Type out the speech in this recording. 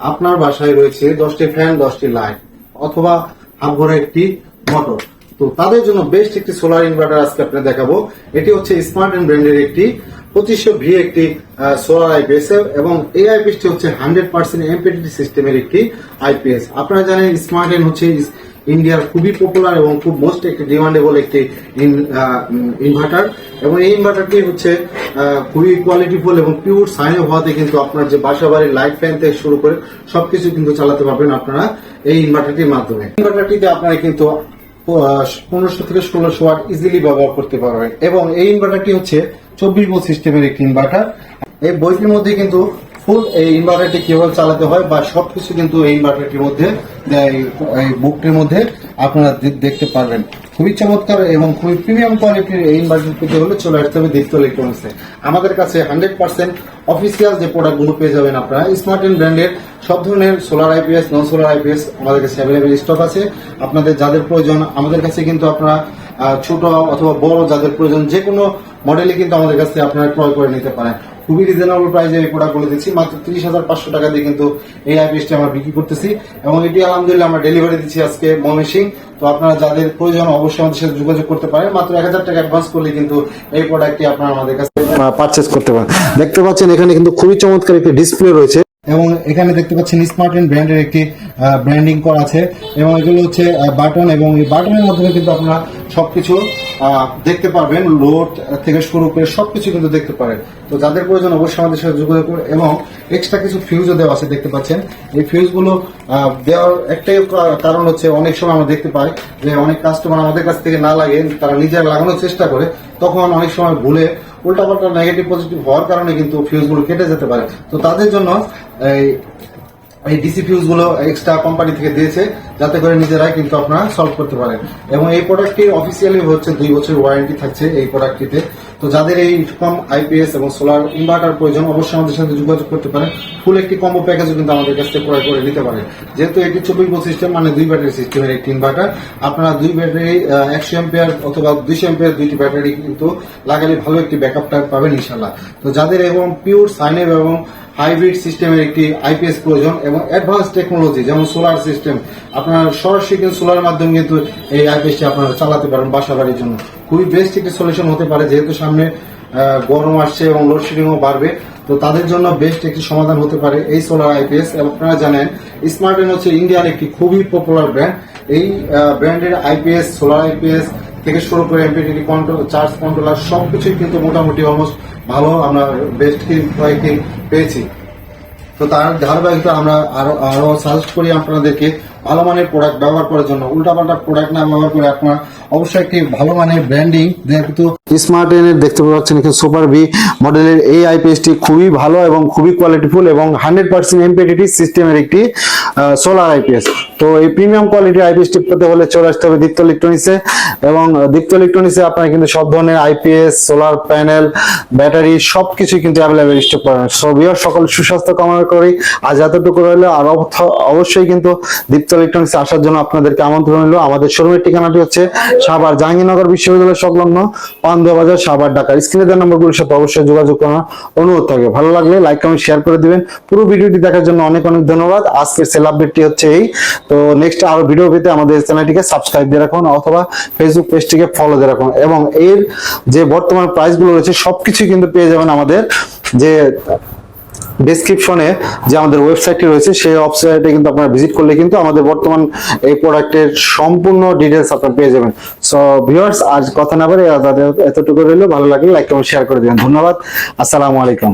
আপনার বাসায় রয়েছে দশটি ফ্যান, দশটি লাইট, অথবা হাফ ঘরে একটি মোটর। তো তাদের জন্য বেস্ট একটি সোলার ইনভার্টার আজকে আপনার দেখাবো। এটি হচ্ছে স্মার্ট এন্ড ব্র্যান্ডের একটি পঁচিশশো ভি একটি সোলার আইপিএস এবং এই আইপিএসটি হচ্ছে হান্ড্রেড পার্সেন্ট এমপিডিটি সিস্টেমের একটি আইপিএস। আপনারা জানেন স্মার্ট এন্ড হচ্ছে ইন্ডিয়ার খুবই পপুলার এবং খুব মোস্ট একটি ডিমান্ডেবল একটি ইনভার্টার এবং এই ইনভার্টারটি হচ্ছে খুবই কোয়ালিটিফুল এবং পিওর সাইনে হওয়াতে কিন্তু আপনার যে বাসা বাড়ির লাইট ফ্যান থেকে শুরু করে সবকিছু কিন্তু চালাতে পারবেন আপনারা এই ইনভার্টারটির মাধ্যমে। ইনভার্টারটিতে আপনারা কিন্তু পনেরোশো থেকে ষোলোশো ওয়াট ইজিলি ব্যবহার করতে পারবেন এবং এই ইনভার্টারটি হচ্ছে চব্বিশ ভোল্ট সিস্টেমের একটি ইনভার্টার এই বইটির মধ্যে কিন্তু ফুল, এই ইনভার্টারটি কীভাবে চালাতে হয় বা সবকিছু কিন্তু এই ইনভার্টারটির মধ্যে, এই- বুকটির মধ্যে আপনারা দেখতে পারবেন। খুবই চমৎকার এবং খুবই প্রিমিয়াম কোয়ালিটির এই ইনভার্টার পেতে হলে চলে আসতে হবে দীপ্ত ইলেকট্রনিক্সে আমাদের কাছে হান্ড্রেড পার্সেন্ট অফিসিয়াল যে প্রোডাক্টগুলো পেয়ে যাবেন আপনারা স্মার্ট এন্ড ব্র্যান্ডের সব ধরনের solar IPS non solar IPS আমাদের কাছে অ্যাভেলেবেল স্টক আছে। আপনাদের যাদের প্রয়োজন, আমাদের কাছে কিন্তু আপনারা ছোট অথবা বড় যাদের প্রয়োজন যে কোনো মডেলে কিন্তু আমাদের কাছ আপনারা ক্রয় করে নিতে পারেন। খুবই রিজনেবল প্রাইসে এই প্রোডাক্টগুলো দিচ্ছি। মাত্র ত্রিশ হাজার পাঁচশো টাকা দিয়ে কিন্তু এই আইপিএসটি আমরা বিক্রি করতেছি। এবং এটি আলহামদুলিল্লাহ আমরা ডেলিভারি দিচ্ছি আজকে ময়মনসিং। তো আপনারা যাদের প্রয়োজন অবশ্যই আমাদের সাথে যোগাযোগ করতে পারেন। মাত্র এক হাজার টাকা অ্যাডভান্স করলে কিন্তু এই প্রোডাক্টটি আপনারা আমাদের কাছে পারচেস করতে পারেন। দেখতে পাচ্ছেন এখানে কিন্তু খুবই চমৎকার একটি ডিসপ্লে রয়েছে। এবং এখানে দেখতে পাচ্ছেন স্মার্ট ব্র্যান্ডের একটি ব্র্যান্ডিং করা আছে। এবং এগুলো হচ্ছে বাটন এবং এই বাটনের মাধ্যমে কিন্তু আপনারা সবকিছু আহ, দেখতে পারবেন। লোড থেকে শুরু করে সবকিছু কিন্তু দেখতে পারেন। তো যাদের প্রয়োজন অবশ্যই আমাদের সাথে যোগাযোগ করুন এবং এক্সট্রা কিছু ফিউজও দেওয়া আছে দেখতে পাচ্ছেন। এই ফিউজগুলো দেওয়ার একটাই কারণ হচ্ছে অনেক সময় আমরা দেখতে পাই যে অনেক কাস্টমার আমাদের কাছ থেকে না লাগে তারা নিজেরা লাগানোর চেষ্টা করে তখন অনেক সময় ভুলে উল্টাপাল্টা নেগেটিভ পজিটিভ হওয়ার কারণে কিন্তু ফিউজগুলো কেটে যেতে পারে। তো তাদের জন্য এই এই ডিসি ফিউজগুলো এক্সট্রা কোম্পানি থেকে দিয়েছে, যাতে করে নিজেরাই কিন্তু আপনারা সলভ করতে পারেন। এবং এই প্রোডাক্টটি অফিসিয়ালি হচ্ছে দুই বছর ওয়ারেন্টি থাকছে এই প্রোডাক্টটিতে তো যাদের এই কম আইপিএস এবং সোলার ইনভার্টার প্রয়োজন, অবশ্যই আমাদের সাথে যোগাযোগ করতে পারেন। ফুল একটি কম্বো প্যাকেজও কিন্তু আমাদের কাছ থেকে ক্রয় করে নিতে পারেন। যেহেতু এটি চব্বিশ বোর্ড সিস্টেম মানে দুই ব্যাটারি সিস্টেমের একটি ইনভার্টার আপনারা দুই ব্যাটারি একশো এম্পিয়ার অথবা দুইশো এম্পিয়ার দুইটি ব্যাটারি কিন্তু লাগালে ভালো একটি ব্যাকআপ টাইপ পাবেন ইনশাল্লাহ তো যাদের এবং পিওর সাইনেব এবং হাইব্রিড সিস্টেমের একটি আইপিএস প্রয়োজন এবং অ্যাডভান্স টেকনোলজি, যেমন সোলার সিস্টেম। আপনার সরাসরি কিন্তু সোলার মাধ্যমে কিন্তু এই আইপিএসটি আপনারা চালাতে পারেন বাসা বাড়ির জন্য। খুবই বেস্ট একটি সলিউশন হতে পারে, যেহেতু সামনে গরম আসছে এবং লোডশেডিংও বাড়বে, তো তাদের জন্য বেস্ট একটি সমাধান হতে পারে এই সোলার আইপিএস এবং আপনারা জানেন স্মার্ট হচ্ছে ইন্ডিয়ার একটি খুবই পপুলার ব্র্যান্ড এই ব্র্যান্ডের আইপিএস সোলার আইপিএস থেকে শুরু করে এমপিডিটি কন্ট্রোল চার্জ কন্ট্রোলার সবকিছুই কিন্তু মোটামুটি অলমোস্ট ভালো আমরা বেস্ট কয়েকটি পেয়েছি। তো তার ধারাবাহিকতা আমরা আরও আরও সাজেস্ট করি আপনাদেরকে ভালো মানের প্রোডাক্ট ব্যবহার করার জন্য। উল্টাপাল্টা প্রোডাক্ট না ব্যবহার করে আপনারা অবশ্যই একটি ভালো মানের ব্র্যান্ডিং যেহেতু স্মার্ট এর দেখতে পাচ্ছেন এখানে সুপার ভি মডেলের এই আইপিএসটি খুবই ভালো এবং খুবই কোয়ালিটিফুল এবং হান্ড্রেড পার্সেন্ট এমপিডিটি সিস্টেমের একটি সোলার আইপিএস তো এই প্রিমিয়াম কোয়ালিটির আইপিএসটি পেতে হলে চলে আসতে হবে দীপ্ত ইলেকট্রনিক্সে এবং দীপ্ত ইলেকট্রনিক্সে আপনারা কিন্তু সব ধরনের আইপিএস সোলার প্যানেল ব্যাটারি সবকিছু কিন্তু অ্যাভেলেবেল স্টক পাবেন। সো বিয়ার সকল সুস্বাস্থ্য কামনা করি। আজ এতটুকু রইল, আর অবশ্যই কিন্তু দীপ্ত ইলেকট্রনিক্স আসার জন্য আপনাদেরকে আমন্ত্রণ হলো আমাদের শোরুমের ঠিকানাটি হচ্ছে সাভার জাহাঙ্গীরনগর বিশ্ববিদ্যালয় সংলগ্ন পান্ডুয়া বাজার সাভার ঢাকা। স্ক্রিনে দেওয়া নম্বরগুলোর সাথে অবশ্যই যোগাযোগ করার অনুরোধ থাকবে। ভালো লাগলে লাইক কমেন্ট শেয়ার করে দিবেন। পুরো ভিডিওটি দেখার জন্য অনেক অনেক ধন্যবাদ। আজকের সেল আপডেটটি হচ্ছে এই। তো নেক্সট আরও ভিডিও পেতে আমাদের চ্যানেলটিকে সাবস্ক্রাইব দিয়ে রাখুন অথবা ফেসবুক পেজটিকে ফলো দিয়ে রাখুন। এবং এর যে বর্তমান প্রাইসগুলো রয়েছে, সবকিছু কিন্তু পেয়ে যাবেন আমাদের যে ডেসক্রিপশনে যে আমাদের ওয়েবসাইটটি রয়েছে, সেই ওয়েবসাইটে কিন্তু আপনারা ভিজিট করলে কিন্তু আমাদের বর্তমান এই প্রোডাক্টের সম্পূর্ণ ডিটেলস আপনারা পেয়ে যাবেন। সো ভিউয়ার্স আজ কথা না বলে এতটুকু রইল। ভালো লাগলে লাইক কমেন্ট শেয়ার করে দিবেন। ধন্যবাদ। আসসালামু আলাইকুম।